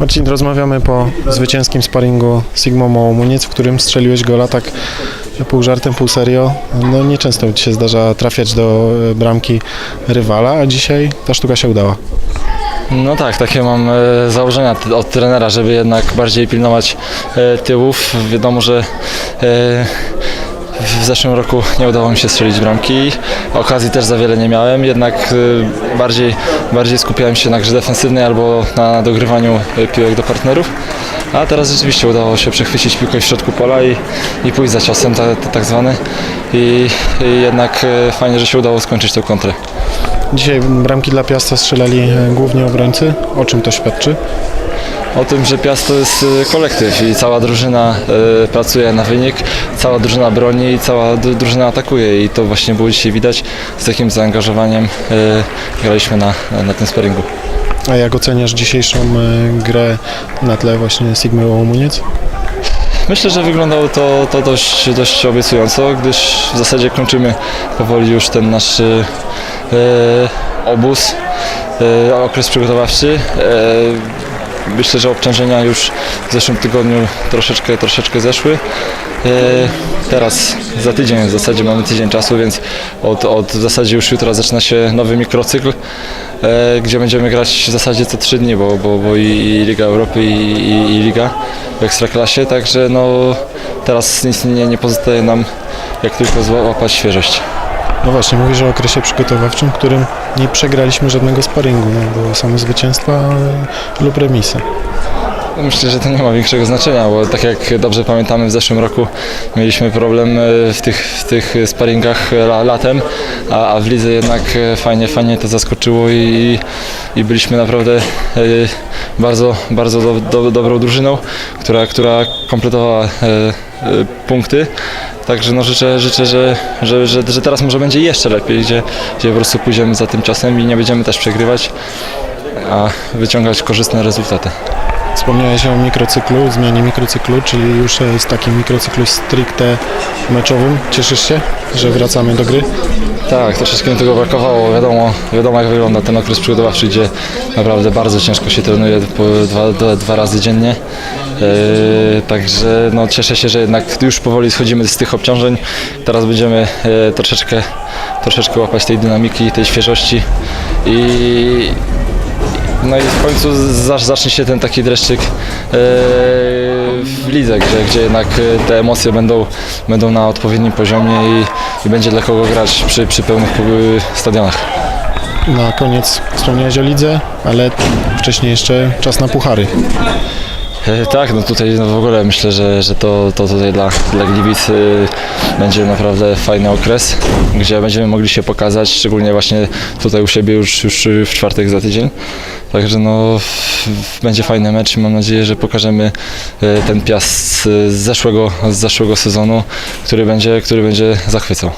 Marcin, rozmawiamy po zwycięskim sparingu Sigmo Mołomuniec, w którym strzeliłeś gola tak pół żartem, pół serio. No nieczęsto ci się zdarza trafiać do e, bramki rywala, a dzisiaj ta sztuka się udała. No tak, takie mam e, założenia od trenera, żeby jednak bardziej pilnować e, tyłów. Wiadomo, że w zeszłym roku nie udało mi się strzelić bramki. Okazji też za wiele nie miałem, jednak e, bardziej, bardziej skupiałem się na grze defensywnej albo na dogrywaniu e, piłek do partnerów. A teraz rzeczywiście udało się przechwycić piłkę w środku pola i, i pójść za ciosem ta, ta, tak zwany. I, I jednak e, fajnie, że się udało skończyć tę kontrę. Dzisiaj bramki dla Piasta strzelali e, głównie obrońcy. O czym to świadczy? O tym, że Piast to jest y, kolektyw i cała drużyna y, pracuje na wynik, cała drużyna broni i cała drużyna atakuje i to właśnie było dzisiaj widać z takim zaangażowaniem y, graliśmy na, na tym sparingu. A jak oceniasz dzisiejszą e, grę na tle właśnie Sigmy Mołomuniec? Myślę, że wyglądało to, to dość, dość obiecująco, gdyż w zasadzie kończymy powoli już ten nasz y, obóz, y, okres przygotowawczy. Y, Myślę, że obciążenia już w zeszłym tygodniu troszeczkę, troszeczkę zeszły. Y, Teraz za tydzień w zasadzie mamy tydzień czasu, więc od, od w zasadzie już jutro zaczyna się nowy mikrocykl, e, gdzie będziemy grać w zasadzie co trzy dni, bo, bo, bo i, i Liga Europy i, i, i Liga w Ekstraklasie, także no teraz nic nie, nie pozostaje nam jak tylko złapać świeżość. No właśnie, mówisz o okresie przygotowawczym, w którym nie przegraliśmy żadnego sparingu. No, były same zwycięstwa lub remisy. Myślę, że to nie ma większego znaczenia, bo tak jak dobrze pamiętamy w zeszłym roku mieliśmy problem e, w tych, w tych sparingach la, latem, a, a w lidze jednak e, fajnie, fajnie to zaskoczyło i, i byliśmy naprawdę e, bardzo, bardzo do, do, dobrą drużyną, która, która kompletowała e, e, punkty. Także no życzę, życzę że, że, że, że teraz może będzie jeszcze lepiej, gdzie, gdzie po prostu pójdziemy za tym czasem i nie będziemy też przegrywać, a wyciągać korzystne rezultaty. Wspomniałeś o mikrocyklu, zmianie mikrocyklu, czyli już z takim mikrocyklu stricte meczowym. Cieszysz się, że wracamy do gry? Tak, troszeczkę mi tego brakowało. Wiadomo, wiadomo jak wygląda ten okres przygotowawczy, gdzie naprawdę bardzo ciężko się trenuje dwa, dwa, dwa razy dziennie. Yy, także no, cieszę się, że jednak już powoli schodzimy z tych obciążeń. Teraz będziemy e, troszeczkę, troszeczkę łapać tej dynamiki, tej świeżości i no i w końcu zacznie się ten taki dreszczyk e, w lidze, gdzie, gdzie jednak e, te emocje będą, będą na odpowiednim poziomie i, i będzie dla kogo grać przy, przy pełnych e, stadionach. Na koniec wspomniałeś o lidze, ale wcześniej jeszcze czas na puchary. E, Tak, no tutaj no w ogóle myślę, że, że to, to tutaj dla, dla Gliwic y, będzie naprawdę fajny okres, gdzie będziemy mogli się pokazać, szczególnie właśnie tutaj u siebie już, już w czwartek za tydzień. Także no będzie fajny mecz i mam nadzieję, że pokażemy y, ten piast z zeszłego, z zeszłego sezonu, który będzie, który będzie zachwycał.